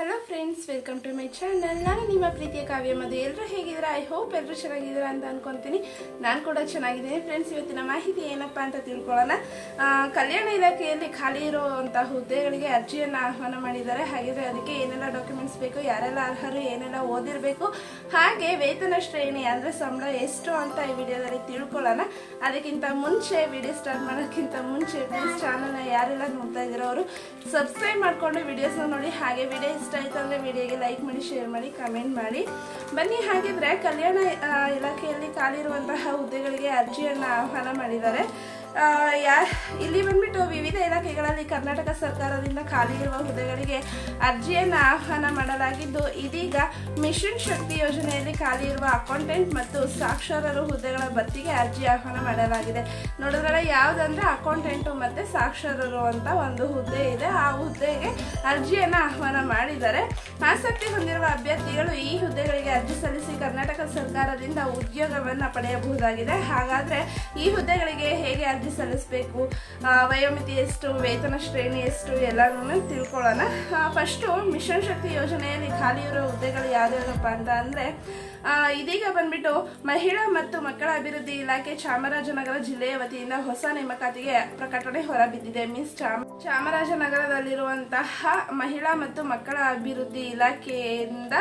Hello friends welcome to my channel ನಾನು ನಿಮ್ಮ ಪ್ರೀತಿಯ ಕಾವ್ಯ ಮಧು. ಎಲ್ಲರೂ ಹೇಗಿದ್ದೀರಾ? ಐ ಹೋಪ್ ಎಲ್ಲರೂ ಚೆನ್ನಾಗಿದ್ದೀರಾ ಅಂತ ಅನ್ಕೊಂತೀನಿ. ನಾನು ಕೂಡ ಚೆನ್ನಾಗಿದ್ದೀನಿ ಫ್ರೆಂಡ್ಸ್ ಇವತ್ತಿನ ಮಾಹಿತಿ ಏನಪ್ಪ ಅಂತ ತಿಳ್ಕೊಳ್ಳೋಣ. ಕಲ್ಯಾಣ ಇಲಾಖೆಯಲ್ಲಿ ಖಾಲಿ ಇರುವಂಥ ಹುದ್ದೆಗಳಿಗೆ ಅರ್ಜಿಯನ್ನು ಆಹ್ವಾನ ಮಾಡಿದ್ದಾರೆ. ಹಾಗಿದ್ರೆ ಅದಕ್ಕೆ ಏನೆಲ್ಲ ಡಾಕ್ಯುಮೆಂಟ್ಸ್ ಬೇಕು, ಯಾರೆಲ್ಲ ಅರ್ಹರು, ಏನೆಲ್ಲ ಓದಿರಬೇಕು, ಹಾಗೆ ವೇತನ ಶ್ರೇಣಿ ಅಂದರೆ ಸಂಬಳ ಎಷ್ಟು ಅಂತ ಈ ವಿಡಿಯೋದಲ್ಲಿ ತಿಳ್ಕೊಳ್ಳೋಣ. ಅದಕ್ಕಿಂತ ಮುಂಚೆ ವಿಡಿಯೋ ಸ್ಟಾರ್ಟ್ ಮಾಡೋಕ್ಕಿಂತ ಮುಂಚೆ ಪ್ಲೀಸ್ ಚಾನಲ್ನ ಯಾರೆಲ್ಲ ನೋಡ್ತಾ ಇದ್ದೀರೋ ಅವರು ಸಬ್ಸ್ಕ್ರೈಬ್ ಮಾಡಿಕೊಂಡು ವಿಡಿಯೋಸ್ನ ನೋಡಿ. ಹಾಗೆ ವಿಡಿಯೋ ಇಷ್ಟ ಆಯ್ತು ಅಂದರೆ ವಿಡಿಯೋಗೆ ಲೈಕ್ ಮಾಡಿ, ಶೇರ್ ಮಾಡಿ, ಕಮೆಂಟ್ ಮಾಡಿ. ಬನ್ನಿ, ಹಾಗಿದ್ರೆ ಕಲ್ಯಾಣ ಇಲಾಖೆಯಲ್ಲಿ ಖಾಲಿ ಇರುವಂತಹ ಹುದ್ದೆಗಳಿಗೆ ಅರ್ಜಿಯನ್ನು ಆಹ್ವಾನ ಮಾಡಿದ್ದಾರೆ. ಯಾ, ಇಲ್ಲಿ ಬಂದ್ಬಿಟ್ಟು ವಿವಿಧ ಇಲಾಖೆಗಳಲ್ಲಿ ಕರ್ನಾಟಕ ಸರ್ಕಾರದಿಂದ ಖಾಲಿ ಇರುವ ಹುದ್ದೆಗಳಿಗೆ ಅರ್ಜಿಯನ್ನು ಆಹ್ವಾನ ಮಾಡಲಾಗಿದ್ದು, ಇದೀಗ ಮಿಷನ್ ಶಕ್ತಿ ಯೋಜನೆಯಲ್ಲಿ ಖಾಲಿ ಇರುವ ಅಕೌಂಟೆಂಟ್ ಮತ್ತು ಸಾಕ್ಷರರು ಹುದ್ದೆಗಳ ಭರ್ತಿಗೆ ಅರ್ಜಿ ಆಹ್ವಾನ ಮಾಡಲಾಗಿದೆ. ನೋಡಿದ್ರೆ ಯಾವುದಂದ್ರೆ ಅಕೌಂಟೆಂಟು ಮತ್ತು ಸಾಕ್ಷರರು ಅಂತ ಒಂದು ಹುದ್ದೆ ಇದೆ. ಆ ಹುದ್ದೆಗೆ ಅರ್ಜಿಯನ್ನು ಆಹ್ವಾನ ಮಾಡಿದ್ದಾರೆ ಆಸಕ್ತಿ ಹೊಂದಿರುವ ಅಭ್ಯರ್ಥಿಗಳು ಈ ಹುದ್ದೆಗಳಿಗೆ ಅರ್ಜಿ ಸಲ್ಲಿಸಿ ಕರ್ನಾಟಕ ಸರ್ಕಾರದಿಂದ ಉದ್ಯೋಗವನ್ನು ಪಡೆಯಬಹುದಾಗಿದೆ. ಹಾಗಾದರೆ ಈ ಹುದ್ದೆಗಳಿಗೆ ಹೇಗೆ ಅರ್ಜಿ ಸಲ್ಲಿಸಬೇಕು? ವಯೋಮಿತಿ ಎಷ್ಟು, ವೇತನ ಶ್ರೇಣಿ ಎಷ್ಟು ಎಲ್ಲನೂ ತಿಳ್ಕೊಳ್ಳೋಣ. ಫಸ್ಟು ಮಿಷನ್ ಶಕ್ತಿ ಯೋಜನೆಯಲ್ಲಿ ಖಾಲಿ ಇರೋ ಹುದ್ದೆಗಳು ಯಾವ್ಯಾವಪ್ಪ ಅಂತ ಅಂದರೆ ಇದೀಗ ಬಂದ್ಬಿಟ್ಟು ಮಹಿಳಾ ಮತ್ತು ಮಕ್ಕಳ ಅಭಿವೃದ್ಧಿ ಇಲಾಖೆ ಚಾಮರಾಜನಗರ ಜಿಲ್ಲೆಯ ವತಿಯಿಂದ ಹೊಸ ನೇಮಕಾತಿಗೆ ಪ್ರಕಟಣೆ ಹೊರಬಿದ್ದಿದೆ. ಮೀನ್ಸ್ ಚಾಮ, ಚಾಮರಾಜನಗರದಲ್ಲಿರುವಂತಹ ಮಹಿಳಾ ಮತ್ತು ಮಕ್ಕಳ ಅಭಿವೃದ್ಧಿ ಇಲಾಖೆಯಿಂದ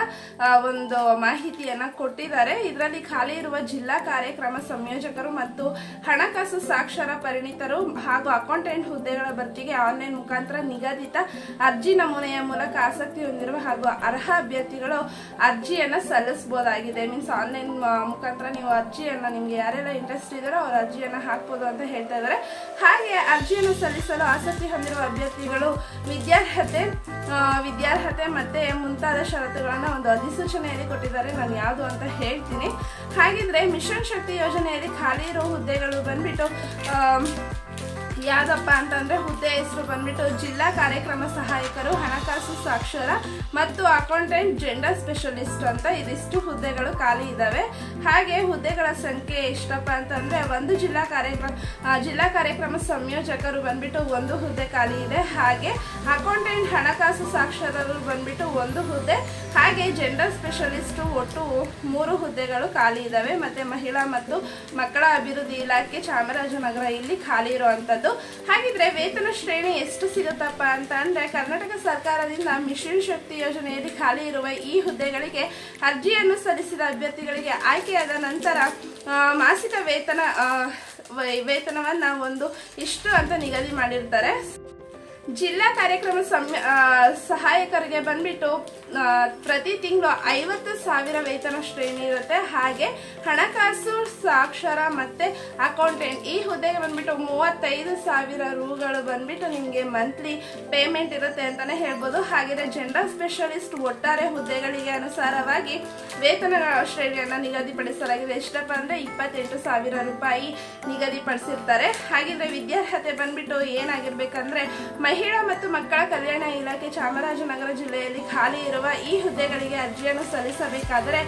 ಒಂದು ಮಾಹಿತಿಯನ್ನ ಕೊಟ್ಟಿದ್ದಾರೆ. ಇದರಲ್ಲಿ ಖಾಲಿ ಇರುವ ಜಿಲ್ಲಾ ಕಾರ್ಯಕ್ರಮ ಸಂಯೋಜಕರು ಮತ್ತು ಹಣಕಾಸು ಸಾಕ್ಷರ ಪರಿಣಿತರು ಹಾಗೂ ಅಕೌಂಟೆಂಟ್ ಹುದ್ದೆಗಳ ಭರ್ತಿಗೆ ಆನ್ಲೈನ್ ಮುಖಾಂತರ ನಿಗದಿತ ಅರ್ಜಿ ನಮೂನೆಯ ಮೂಲಕ ಆಸಕ್ತಿ ಹೊಂದಿರುವ ಹಾಗೂ ಅರ್ಹ ಅಭ್ಯರ್ಥಿಗಳು ಅರ್ಜಿಯನ್ನು ಸಲ್ಲಿಸಬಹುದಾಗಿದೆ. ಮೀನ್ಸ್ ಆನ್ಲೈನ್ ಮುಖಾಂತರ ನೀವು ಅರ್ಜಿಯನ್ನು ನಿಮಗೆ ಯಾರೆಲ್ಲ ಇಂಟ್ರೆಸ್ಟ್ ಇದ್ದಾರೋ ಅವ್ರ ಅರ್ಜಿಯನ್ನ ಹಾಕ್ಬೋದು ಅಂತ ಹೇಳ್ತಾ ಇದ್ದಾರೆ ಹಾಗೆ ಅರ್ಜಿಯನ್ನು ಸಲ್ಲಿಸಲು ಆಸಕ್ತಿ ಹೊಂದಿರುವ ಅಭ್ಯರ್ಥಿಗಳು ವಿದ್ಯಾರ್ಹತೆ ವಿದ್ಯಾರ್ಹತೆ ಮತ್ತೆ ಮುಂತಾದ ಷರತ್ತುಗಳನ್ನು ಒಂದು ಅಧಿಸೂಚನೆಯಲ್ಲಿ ಕೊಟ್ಟಿದ್ದಾರೆ. ನಾನು ಯಾವುದು ಅಂತ ಹೇಳ್ತೀನಿ. ಹಾಗಿದ್ರೆ ಮಿಷನ್ ಶಕ್ತಿ ಯೋಜನೆಯಲ್ಲಿ ಖಾಲಿ ಇರೋ ಹುದ್ದೆಗಳು ಬಂದ್ಬಿಟ್ಟು ಯಾವ್ದಪ್ಪ ಅಂತಂದ್ರೆ ಹುದ್ದೆ ಹೆಸರು ಬಂದ್ಬಿಟ್ಟು ಜಿಲ್ಲಾ ಕಾರ್ಯಕ್ರಮ ಸಹಾಯಕರು, ಹಣಕಾಸು ಸಾಕ್ಷರ ಮತ್ತು ಅಕೌಂಟೆಂಟ್ ಜೆಂಡರ್ ಸ್ಪೆಷಲಿಸ್ಟ್ ಅಂತ ಇದಿಷ್ಟು ಹುದ್ದೆಗಳು ಖಾಲಿ ಇದ್ದಾವೆ ಹಾಗೆ ಹುದ್ದೆಗಳ ಸಂಖ್ಯೆ ಎಷ್ಟಪ್ಪ ಅಂತಂದ್ರೆ ಒಂದು ಜಿಲ್ಲಾ ಕಾರ್ಯಕ್ರಮ ಜಿಲ್ಲಾ ಕಾರ್ಯಕ್ರಮ ಸಂಯೋಜಕರು ಬಂದ್ಬಿಟ್ಟು ಒಂದು ಹುದ್ದೆ ಖಾಲಿ ಇದೆ. ಹಾಗೆ ಅಕೌಂಟೆಂಟ್ ಹಣಕಾಸು ಸಾಕ್ಷರರು ಬಂದ್ಬಿಟ್ಟು ಒಂದು ಹುದ್ದೆ. ಹಾಗೆ ಜೆಂಡರ್ ಸ್ಪೆಷಲಿಸ್ಟ್ ಒಟ್ಟು ಮೂರು ಹುದ್ದೆಗಳು ಖಾಲಿ ಇದ್ದಾವೆ ಮತ್ತೆ ಮಹಿಳಾ ಮತ್ತು ಮಕ್ಕಳ ಅಭಿವೃದ್ಧಿ ಇಲಾಖೆ ಚಾಮರಾಜನಗರ ಇಲ್ಲಿ ಖಾಲಿ ಇರುವಂತದ್ದು ಹಾಗಿದ್ರೆ ವೇತನ ಶ್ರೇಣಿ ಎಷ್ಟು ಸಿಗುತ್ತಪ್ಪ ಅಂತ ಅಂದ್ರೆ ಕರ್ನಾಟಕ ಸರ್ಕಾರದಿಂದ ಮಿಷನ್ ಶಕ್ತಿ ಯೋಜನೆಯಲ್ಲಿ ಖಾಲಿ ಇರುವ ಈ ಹುದ್ದೆಗಳಿಗೆ ಅರ್ಜಿಯನ್ನು ಸಲ್ಲಿಸಿದ ಅಭ್ಯರ್ಥಿಗಳಿಗೆ ಆಯ್ಕೆಯಾದ ನಂತರ ಮಾಸಿಕ ವೇತನ ವೇತನವನ್ನ ಒಂದು ಇಷ್ಟು ಅಂತ ನಿಗದಿ ಮಾಡಿರ್ತಾರೆ. ಜಿಲ್ಲಾ ಕಾರ್ಯಕ್ರಮ ಸಮ್ಯ ಸಹಾಯಕರಿಗೆ ಬಂದ್ಬಿಟ್ಟು ಪ್ರತಿ ತಿಂಗಳು ಐವತ್ತು ಸಾವಿರ ವೇತನ ಶ್ರೇಣಿ ಇರುತ್ತೆ. ಹಾಗೆ ಹಣಕಾಸು, ಸಾಕ್ಷರ ಮತ್ತೆ ಅಕೌಂಟೆಂಟ್ ಈ ಹುದ್ದೆಗೆ ಬಂದ್ಬಿಟ್ಟು ಮೂವತ್ತೈದು ಸಾವಿರ ರೂಗಳು ಬಂದ್ಬಿಟ್ಟು ನಿಮಗೆ ಮಂತ್ಲಿ ಪೇಮೆಂಟ್ ಇರುತ್ತೆ ಅಂತಾನೆ ಹೇಳ್ಬೋದು. ಹಾಗೆ ಜೆಂಡರ್ ಸ್ಪೆಷಲಿಸ್ಟ್ ಒಟ್ಟಾರೆ ಹುದ್ದೆಗಳಿಗೆ ಅನುಸಾರವಾಗಿ ವೇತನ ಶ್ರೇಣಿಯನ್ನು ನಿಗದಿಪಡಿಸಲಾಗಿದೆ. ಎಷ್ಟಪ್ಪ ಅಂದರೆ ಇಪ್ಪತ್ತೆಂಟು ಸಾವಿರ ರೂಪಾಯಿ ನಿಗದಿಪಡಿಸಿರ್ತಾರೆ. ಹಾಗಿದ್ರೆ ವಿದ್ಯಾರ್ಹತೆ ಬಂದ್ಬಿಟ್ಟು ಏನಾಗಿರ್ಬೇಕಂದ್ರೆ ಮಹಿಳಾ ಮತ್ತು ಮಕ್ಕಳ ಕಲ್ಯಾಣ ಇಲಾಖೆ ಚಾಮರಾಜನಗರ ಜಿಲ್ಲೆಯಲ್ಲಿ ಖಾಲಿ ಇರುವ ಈ ಹುದ್ದೆಗಳಿಗೆ ಅರ್ಜಿಯನ್ನು ಸಲ್ಲಿಸಬೇಕಾದರೆ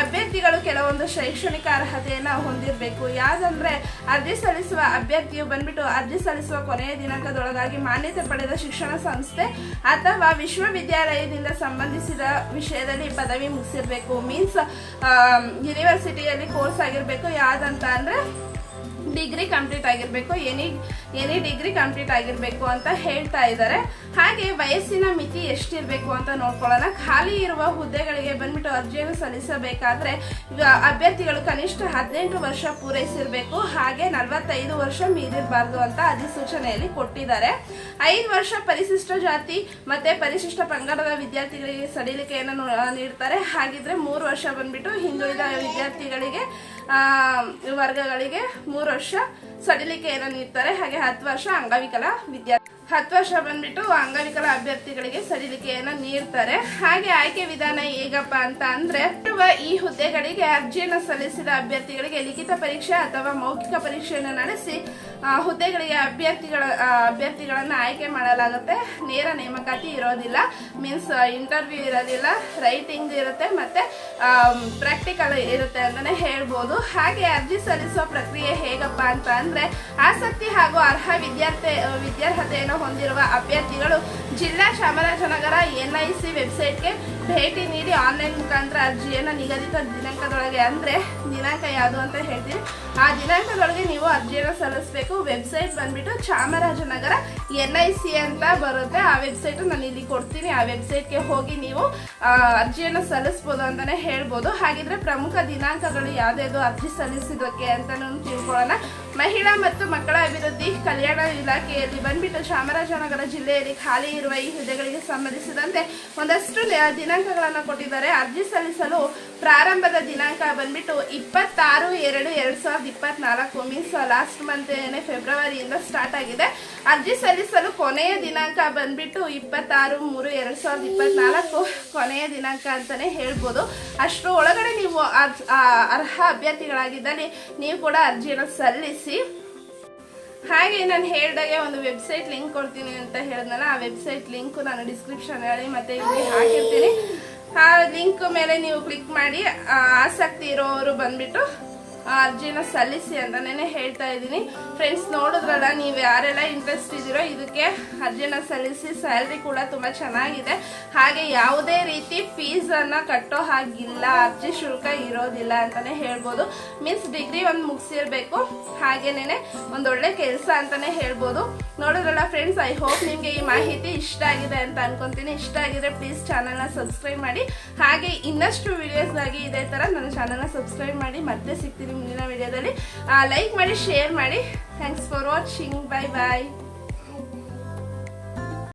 ಅಭ್ಯರ್ಥಿಗಳು ಕೆಲವೊಂದು ಶೈಕ್ಷಣಿಕ ಅರ್ಹತೆಯನ್ನು ಹೊಂದಿರಬೇಕು. ಯಾವುದಂದ್ರೆ ಅರ್ಜಿ ಸಲ್ಲಿಸುವ ಅಭ್ಯರ್ಥಿಯು ಬಂದ್ಬಿಟ್ಟು ಅರ್ಜಿ ಸಲ್ಲಿಸುವ ಕೊನೆಯ ದಿನಾಂಕದೊಳಗಾಗಿ ಮಾನ್ಯತೆ ಪಡೆದ ಶಿಕ್ಷಣ ಸಂಸ್ಥೆ ಅಥವಾ ವಿಶ್ವವಿದ್ಯಾಲಯದಿಂದ ಸಂಬಂಧಿಸಿದ ವಿಷಯದಲ್ಲಿ ಪದವಿ ಮುಗಿಸಿರ್ಬೇಕು. ಮೀನ್ಸ್ ಯೂನಿವರ್ಸಿಟಿಯಲ್ಲಿ ಕೋರ್ಸ್ ಆಗಿರಬೇಕು, ಯಾವ್ದಂತ ಅಂದ್ರೆ ಡಿಗ್ರಿ ಕಂಪ್ಲೀಟ್ ಆಗಿರಬೇಕು. ಎನಿ ಎನಿ ಡಿಗ್ರಿ ಕಂಪ್ಲೀಟ್ ಆಗಿರಬೇಕು ಅಂತ ಹೇಳ್ತಾ ಇದ್ದಾರೆ ಹಾಗೆ ವಯಸ್ಸಿನ ಮಿತಿ ಎಷ್ಟಿರಬೇಕು ಅಂತ ನೋಡ್ಕೊಳ್ಳೋಣ. ಖಾಲಿ ಇರುವ ಹುದ್ದೆಗಳಿಗೆ ಬಂದ್ಬಿಟ್ಟು ಅರ್ಜಿಯನ್ನು ಸಲ್ಲಿಸಬೇಕಾದ್ರೆ ಅಭ್ಯರ್ಥಿಗಳು ಕನಿಷ್ಠ ಹದಿನೆಂಟು ವರ್ಷ ಪೂರೈಸಿರ್ಬೇಕು. ಹಾಗೆ ನಲವತ್ತೈದು ವರ್ಷ ಮೀರಿರಬಾರ್ದು ಅಂತ ಅಧಿಸೂಚನೆಯಲ್ಲಿ ಕೊಟ್ಟಿದ್ದಾರೆ. ಐದು ವರ್ಷ ಪರಿಶಿಷ್ಟ ಜಾತಿ ಮತ್ತೆ ಪರಿಶಿಷ್ಟ ಪಂಗಡದ ವಿದ್ಯಾರ್ಥಿಗಳಿಗೆ ಸಡಿಲಿಕೆಯನ್ನು ನೀಡ್ತಾರೆ. ಹಾಗಿದ್ರೆ ಮೂರು ವರ್ಷ ಬಂದ್ಬಿಟ್ಟು ಹಿಂದುಳಿದ ವಿದ್ಯಾರ್ಥಿಗಳಿಗೆ ವರ್ಗಗಳಿಗೆ ಮೂರು ವರ್ಷ ಸಡಿಲಿಕೆಯನ್ನು ನೀಡ್ತಾರೆ. ಹಾಗೆ ಹತ್ತು ವರ್ಷ ಅಂಗವಿಕಲ ವಿದ್ಯಾರ್ಥಿ ಹತ್ತು ವರ್ಷ ಬಂದ್ಬಿಟ್ಟು ಅಂಗವಿಕಲ ಅಭ್ಯರ್ಥಿಗಳಿಗೆ ಸಡಿಲಿಕೆಯನ್ನು ನೀಡ್ತಾರೆ. ಹಾಗೆ ಆಯ್ಕೆ ವಿಧಾನ ಹೇಗಪ್ಪ ಅಂತ ಅಂದ್ರೆ ಈ ಹುದ್ದೆಗಳಿಗೆ ಅರ್ಜಿಯನ್ನು ಸಲ್ಲಿಸಿದ ಅಭ್ಯರ್ಥಿಗಳಿಗೆ ಲಿಖಿತ ಪರೀಕ್ಷೆ ಅಥವಾ ಮೌಖಿಕ ಪರೀಕ್ಷೆಯನ್ನು ನಡೆಸಿ ಹುದ್ದೆಗಳಿಗೆ ಅಭ್ಯರ್ಥಿಗಳ ಅಭ್ಯರ್ಥಿಗಳನ್ನು ಆಯ್ಕೆ ಮಾಡಲಾಗುತ್ತೆ. ನೇರ ನೇಮಕಾತಿ ಇರೋದಿಲ್ಲ. ಮೀನ್ಸ್ ಇಂಟರ್ವ್ಯೂ ಇರೋದಿಲ್ಲ. ರೈಟಿಂಗ್ ಇರುತ್ತೆ ಮತ್ತೆ ಪ್ರಾಕ್ಟಿಕಲ್ ಇರುತ್ತೆ ಅಂತಾನೆ ಹೇಳ್ಬೋದು. ಹಾಗೆ ಅರ್ಜಿ ಸಲ್ಲಿಸುವ ಪ್ರಕ್ರಿಯೆ ಹೇಗಪ್ಪ ಅಂತ ಅಂದ್ರೆ ಆಸಕ್ತಿ ಹಾಗೂ ಅರ್ಹ ವಿದ್ಯಾರ್ಥಿ ವಿದ್ಯಾರ್ಹತೆಯನ್ನು ಹೊಂದಿರುವ ಅಭ್ಯರ್ಥಿಗಳು ಜಿಲ್ಲಾ ಚಾಮರಾಜನಗರ ಎನ್ಐಸಿ ವೆಬ್ಸೈಟ್ಗೆ ಭೇಟಿ ನೀಡಿ ಆನ್ಲೈನ್ ಮುಖಾಂತರ ಅರ್ಜಿಯನ್ನು ನಿಗದಿತ ದಿನಾಂಕದೊಳಗೆ, ಅಂದರೆ ದಿನಾಂಕ ಯಾವುದು ಅಂತ ಹೇಳ್ತೀನಿ. ಆ ದಿನಾಂಕದೊಳಗೆ ನೀವು ಅರ್ಜಿಯನ್ನು ಸಲ್ಲಿಸಬೇಕು. ವೆಬ್ಸೈಟ್ ಬಂದ್ಬಿಟ್ಟು ಚಾಮರಾಜನಗರ ಎನ್ ಐ ಸಿ ಅಂತ ಬರುತ್ತೆ. ಆ ವೆಬ್ಸೈಟು ನಾನು ಇಲ್ಲಿ ಕೊಡ್ತೀನಿ. ಆ ವೆಬ್ಸೈಟ್ಗೆ ಹೋಗಿ ನೀವು ಅರ್ಜಿಯನ್ನು ಸಲ್ಲಿಸ್ಬೋದು ಅಂತಲೇ ಹೇಳ್ಬೋದು. ಹಾಗಿದ್ರೆ ಪ್ರಮುಖ ದಿನಾಂಕಗಳು ಯಾವ್ದು ಅರ್ಜಿ ಸಲ್ಲಿಸಿದಕ್ಕೆ ಅಂತ ತಿಳ್ಕೊಳ್ಳೋಣ. ಮಹಿಳಾ ಮತ್ತು ಮಕ್ಕಳ ಅಭಿವೃದ್ಧಿ ಕಲ್ಯಾಣ ಇಲಾಖೆಯಲ್ಲಿ ಬಂದ್ಬಿಟ್ಟು ಚಾಮರಾಜನಗರ ಜಿಲ್ಲೆಯಲ್ಲಿ ಖಾಲಿ ಇರುವ ಈ ಹುದ್ದೆಗಳಿಗೆ ಸಂಬಂಧಿಸಿದಂತೆ ಒಂದಷ್ಟು ನ- ದಿನಾಂಕಗಳನ್ನು ಕೊಟ್ಟಿದ್ದಾರೆ. ಅರ್ಜಿ ಸಲ್ಲಿಸಲು ಪ್ರಾರಂಭದ ದಿನಾಂಕ ಬಂದ್ಬಿಟ್ಟು ಇಪ್ಪತ್ತಾರು, ಎರಡು, ಎರಡ್ ಸಾವಿರದ ಇಪ್ಪತ್ನಾಲ್ಕು, ಮೀನ್ಸ್ ಲಾಸ್ಟ್ ಮಂತ್ ಏನೇ ಫೆಬ್ರವರಿಯಿಂದ ಸ್ಟಾರ್ಟ್ ಆಗಿದೆ. ಅರ್ಜಿ ಸಲ್ಲಿಸಲು ಕೊನೆಯ ದಿನಾಂಕ ಬಂದ್ಬಿಟ್ಟು ಇಪ್ಪತ್ತಾರು, ಮೂರು, ಎರಡ್ ಸಾವಿರದ ಇಪ್ಪತ್ನಾಲ್ಕು ಕೊನೆಯ ದಿನಾಂಕ ಅಂತಾನೆ ಹೇಳ್ಬೋದು. ಅಷ್ಟರ ಒಳಗಡೆ ನೀವು ಅರ್ಹ ಅಭ್ಯರ್ಥಿಗಳಾಗಿದ್ದಲ್ಲಿ ನೀವು ಕೂಡ ಅರ್ಜಿಯನ್ನು ಸಲ್ಲಿಸಿ ಹಾಗೆ ನಾನು ಹೇಳ್ದಾಗೆ ಒಂದು ವೆಬ್ಸೈಟ್ ಲಿಂಕ್ ಕೊಡ್ತೀನಿ ಅಂತ ಹೇಳಿದ್ನಲ್ಲ, ಆ ವೆಬ್ಸೈಟ್ ಲಿಂಕ್ ನಾನು ಡಿಸ್ಕ್ರಿಪ್ಷನ್ ಹೇಳಿ ಮತ್ತೆ ಇಲ್ಲಿ ಹಾಕಿರ್ತೀನಿ. ಆ ಲಿಂಕ್ ಮೇಲೆ ನೀವು ಕ್ಲಿಕ್ ಮಾಡಿ ಆಸಕ್ತಿ ಇರೋರು ಬಂದ್ಬಿಟ್ಟು ಅರ್ಜಿನ ಸಲ್ಲಿಸಿ ಅಂತಾನೆ ಹೇಳ್ತಾ ಇದ್ದೀನಿ. ಫ್ರೆಂಡ್ಸ್ ನೋಡಿದ್ರಲ್ಲ, ನೀವು ಯಾರೆಲ್ಲ ಇಂಟ್ರೆಸ್ಟ್ ಇದ್ದೀರೋ ಇದಕ್ಕೆ ಅರ್ಜಿನ ಸಲ್ಲಿಸಿ ಸ್ಯಾಲ್ರಿ ಕೂಡ ತುಂಬ ಚೆನ್ನಾಗಿದೆ. ಹಾಗೆ ಯಾವುದೇ ರೀತಿ ಫೀಸನ್ನು ಕಟ್ಟೋ ಹಾಗಿಲ್ಲ, ಅರ್ಜಿ ಶುಲ್ಕ ಇರೋದಿಲ್ಲ ಅಂತಲೇ ಹೇಳ್ಬೋದು. ಮೀನ್ಸ್ ಡಿಗ್ರಿ ಒಂದು ಮುಗಿಸಿರ್ಬೇಕು ಹಾಗೇನೇ ಒಂದೊಳ್ಳೆ ಕೆಲಸ ಅಂತಲೇ ಹೇಳ್ಬೋದು. ನೋಡಿದ್ರಲ್ಲ ಫ್ರೆಂಡ್ಸ್ ಐ ಹೋಪ್ ನಿಮಗೆ ಈ ಮಾಹಿತಿ ಇಷ್ಟ ಆಗಿದೆ ಅಂತ ಅನ್ಕೊಂತೀನಿ. ಇಷ್ಟ ಆಗಿದ್ರೆ ಪ್ಲೀಸ್ ಚಾನಲ್ನ ಸಬ್ಸ್ಕ್ರೈಬ್ ಮಾಡಿ. ಹಾಗೆ ಇನ್ನಷ್ಟು ವಿಡಿಯೋಸ್ಗಾಗಿ ಇದೇ ಥರ ನನ್ನ ಚಾನಲ್ನ ಸಬ್ಸ್ಕ್ರೈಬ್ ಮಾಡಿ. ಮತ್ತೆ ಸಿಗ್ತೀನಿ. ಮುಂದಿನ ವಿಡಿಯೋದಲ್ಲಿ. ಲೈಕ್ ಮಾಡಿ ಶೇರ್ ಮಾಡಿ. Thanks for watching bye bye